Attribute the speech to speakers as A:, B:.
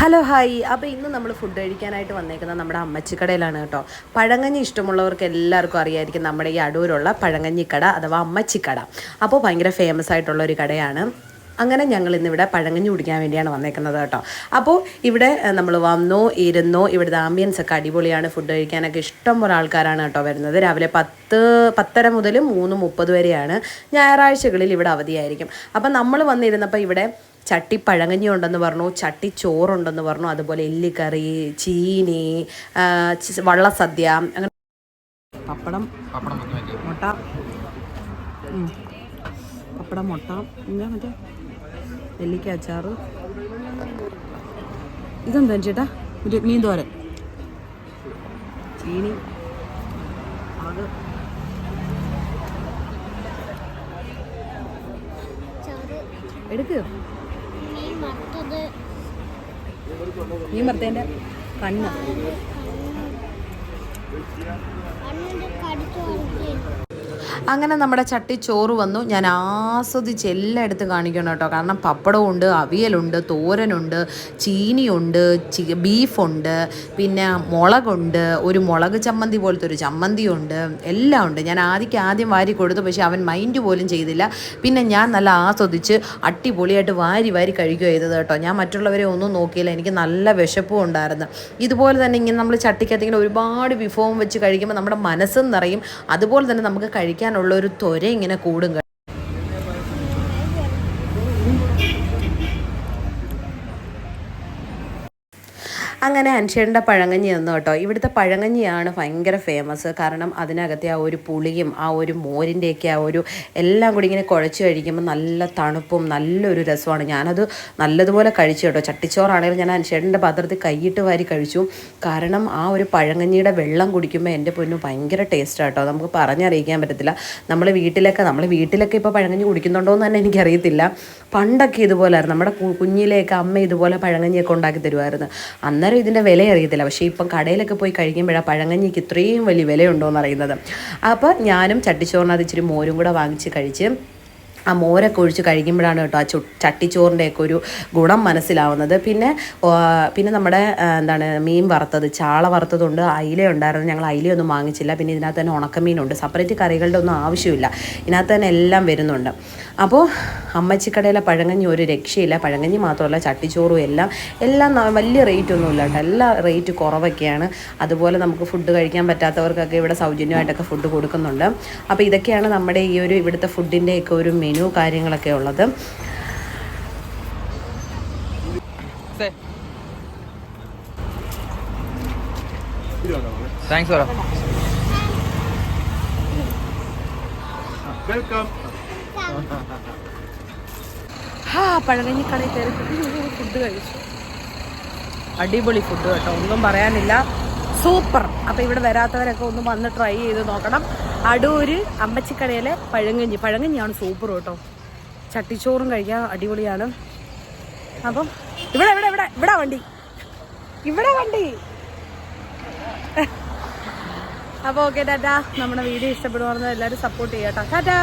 A: Hello hi. അപ്പോൾ ഇന്ന് നമ്മൾ ഫുഡ് കഴിക്കാനായിട്ട് വന്നേക്കുന്നത് നമ്മുടെ അമ്മച്ചിക്കടയിലാണ് കേട്ടോ. പഴങ്ങഞ്ഞി ഇഷ്ടമുള്ളവർക്ക് എല്ലാവർക്കും അറിയായിരിക്കും നമ്മുടെ ഈ അടൂരുള്ള പഴങ്കഞ്ഞിക്കട അഥവാ അമ്മച്ചിക്കട. അപ്പോൾ ഭയങ്കര ഫേമസ് ആയിട്ടുള്ള ഒരു കടയാണ്. അങ്ങനെ ഞങ്ങൾ ഇന്നിവിടെ പഴങ്കഞ്ഞി കുടിക്കാൻ വേണ്ടിയാണ് വന്നേക്കുന്നത് കേട്ടോ. അപ്പോൾ ഇവിടെ നമ്മൾ വന്നോ ഇരുന്നോ ഇവിടുത്തെ ആംബിയൻസ് ഒക്കെ അടിപൊളിയാണ്. ഫുഡ് കഴിക്കാനൊക്കെ ഇഷ്ടം പോലെ ആൾക്കാരാണ് കേട്ടോ വരുന്നത്. രാവിലെ പത്ത് പത്തര മുതൽ മൂന്ന് മുപ്പത് വരെയാണ്. ഞായറാഴ്ചകളിൽ ഇവിടെ അവധിയായിരിക്കും. അപ്പം നമ്മൾ വന്നിരുന്നപ്പോൾ ഇവിടെ ചട്ടി പഴങ്കഞ്ഞി ഉണ്ടെന്ന് പറഞ്ഞു ചട്ടി ചോറുണ്ടെന്ന് പറഞ്ഞു അതുപോലെ എല്ലിക്കറി ചീനി വള്ളസദ്യ അങ്ങനെ പപ്പടം
B: പപ്പടം
A: മുട്ട പപ്പടം മുട്ട എന്താ മറ്റേ നെല്ലിക്ക അച്ചാറ്. ഇതെന്താ ചേട്ടാ? ഒരു മീൻ തോരൻ ചീനി അത്
C: ചോറ് മീൻ
A: വറുത്തതിന്റെ കണ്ണ്. അങ്ങനെ നമ്മുടെ ചട്ടി ചോറ് വന്നു. ഞാൻ ആസ്വദിച്ച് എല്ലാം എടുത്ത് കാണിക്കണം കേട്ടോ. കാരണം പപ്പടമുണ്ട് അവിയലുണ്ട് തോരനുണ്ട് ചീനിയുണ്ട് ചി ബീഫുണ്ട് പിന്നെ മുളകുണ്ട് ഒരു മുളക് ചമ്മന്തി പോലത്തെ ഒരു ചമ്മന്തിയുണ്ട് എല്ലാം ഉണ്ട്. ഞാൻ ആദ്യക്ക് ആദ്യം വാരി കൊടുത്തു പക്ഷേ അവൻ മൈൻഡ് പോലും ചെയ്തില്ല. പിന്നെ ഞാൻ നല്ല ആസ്വദിച്ച് അടിപൊളിയായിട്ട് വാരി വാരി കഴിക്കുക ചെയ്തത് കേട്ടോ. ഞാൻ മറ്റുള്ളവരെ ഒന്നും നോക്കിയില്ല. എനിക്ക് നല്ല വിശപ്പും ഉണ്ടായിരുന്നു. ഇതുപോലെ തന്നെ ഇങ്ങനെ നമ്മൾ ചട്ടിക്കകത്ത് ഇങ്ങനെ ഒരുപാട് വിഭവം വെച്ച് കഴിക്കുമ്പോൾ നമ്മുടെ മനസ്സും നിറയും. അതുപോലെ തന്നെ നമുക്ക് കഴിക്കാനുള്ള ഒരു ത്വര ഇങ്ങനെ കൂടും കേട്ടോ. അങ്ങനെ അൻഷേറിന്റെ പഴങ്ങഞ്ഞി തന്നു കേട്ടോ. ഇവിടുത്തെ പഴങ്കഞ്ഞിയാണ് ഭയങ്കര ഫേമസ് കാരണം അതിനകത്തെ ആ ഒരു പുളിയും ആ ഒരു മോരിന്റെയൊക്കെ ആ ഒരു എല്ലാം കൂടി ഇങ്ങനെ കുഴച്ച് കഴിക്കുമ്പോൾ നല്ല തണുപ്പും നല്ലൊരു രസമാണ്. ഞാനത് നല്ലതുപോലെ കഴിച്ചു കേട്ടോ. ചട്ടിച്ചോറാണെങ്കിലും ഞാൻ അൻഷേറിന്റെ പാത്രത്തിൽ കൈയിട്ട് വാരി കഴിച്ചു. കാരണം ആ ഒരു പഴങ്കഞ്ഞിയുടെ വെള്ളം കുടിക്കുമ്പോൾ എന്റെ പൊന്നു ഭയങ്കര ടേസ്റ്റ് കേട്ടോ. നമുക്ക് പറഞ്ഞറിയിക്കാൻ പറ്റത്തില്ല. നമ്മൾ വീട്ടിലൊക്കെ നമ്മൾ വീട്ടിലൊക്കെ ഇപ്പോൾ പഴങ്ങഞ്ഞി കുടിക്കുന്നുണ്ടോ എന്ന് തന്നെ എനിക്കറിയത്തില്ല. പണ്ടൊക്കെ ഇതുപോലായിരുന്നു. നമ്മുടെ കുഞ്ഞിലേക്ക് അമ്മ ഇതുപോലെ പഴങ്കഞ്ഞിയൊക്കെ ഉണ്ടാക്കി തരുമായിരുന്നു. അന്നേരം ഇതിന്റെ വില അറിയത്തില്ല. പക്ഷേ ഇപ്പം കടയിലൊക്കെ പോയി കഴിക്കുമ്പോഴാണ് പഴങ്കഞ്ഞിക്ക് ഇത്രയും വലിയ വിലയുണ്ടോ എന്ന് അറിയുന്നത് അപ്പോൾ ഞാനും ചട്ടിച്ചോറിനകത്ത് ഇച്ചിരി മോരും കൂടെ വാങ്ങിച്ച് കഴിച്ച് ആ മോരൊക്കെ ഒഴിച്ച് കഴിക്കുമ്പോഴാണ് കേട്ടോ ആ ചു ചട്ടിച്ചോറിന്റെയൊക്കെ ഒരു ഗുണം മനസ്സിലാവുന്നത്. പിന്നെ പിന്നെ നമ്മുടെ എന്താണ് മീൻ വറുത്തത് ചാള വറുത്തതുണ്ട് അയില ഉണ്ടായിരുന്നു ഞങ്ങൾ അയിലയൊന്നും വാങ്ങിച്ചില്ല. പിന്നെ ഇതിനകത്ത് തന്നെ ഉണക്കമീനുണ്ട്. സെപ്പറേറ്റ് കറികളുടെ ഒന്നും ആവശ്യമില്ല. ഇതിനകത്ത് തന്നെ എല്ലാം വരുന്നുണ്ട്. അപ്പോൾ അമ്മച്ചിക്കടയിലെ പഴങ്കഞ്ഞി ഒരു രക്ഷയില്ല. പഴങ്കഞ്ഞി മാത്രമല്ല ചട്ടിച്ചോറും എല്ലാം എല്ലാം വലിയ റേറ്റ് ഒന്നുമില്ല കേട്ടോ. എല്ലാ റേറ്റ് കുറവൊക്കെയാണ്. അതുപോലെ നമുക്ക് ഫുഡ് കഴിക്കാൻ പറ്റാത്തവർക്കൊക്കെ ഇവിടെ സൗജന്യമായിട്ടൊക്കെ ഫുഡ് കൊടുക്കുന്നുണ്ട്. അപ്പോൾ ഇതൊക്കെയാണ് നമ്മുടെ ഈ ഒരു ഇവിടുത്തെ ഫുഡിന്റെയൊക്കെ ഒരു മെനു കാര്യങ്ങളൊക്കെ ഉള്ളത്.
B: താങ്ക്സ്
A: കടയിൽ കയറി ഫുഡ് കഴിച്ചു. അടിപൊളി ഫുഡ് കേട്ടോ. ഒന്നും പറയാനില്ല. സൂപ്പർ അപ്പോൾ ഇവിടെ വരാത്തവരൊക്കെ ഒന്ന് വന്ന് ട്രൈ ചെയ്ത് നോക്കണം. അടൂര് അമ്മച്ചിക്കടയിലെ പഴങ്കഞ്ഞി. പഴങ്കഞ്ഞിയാണ് സൂപ്പർ കേട്ടോ. ചട്ടിച്ചോറും കഴിക്കാൻ അടിപൊളിയാണ്. അപ്പം ഇവിടെ ഇവിടെ ഇവിടെ ഇവിടെ വണ്ടി. ഇവിടെ വണ്ടി. അപ്പോൾ ഓക്കെ ടാറ്റാ. നമ്മുടെ വീഡിയോ ഇഷ്ടപ്പെടുവാണെന്ന് എല്ലാവരും സപ്പോർട്ട് ചെയ്യാം ടാറ്റാ.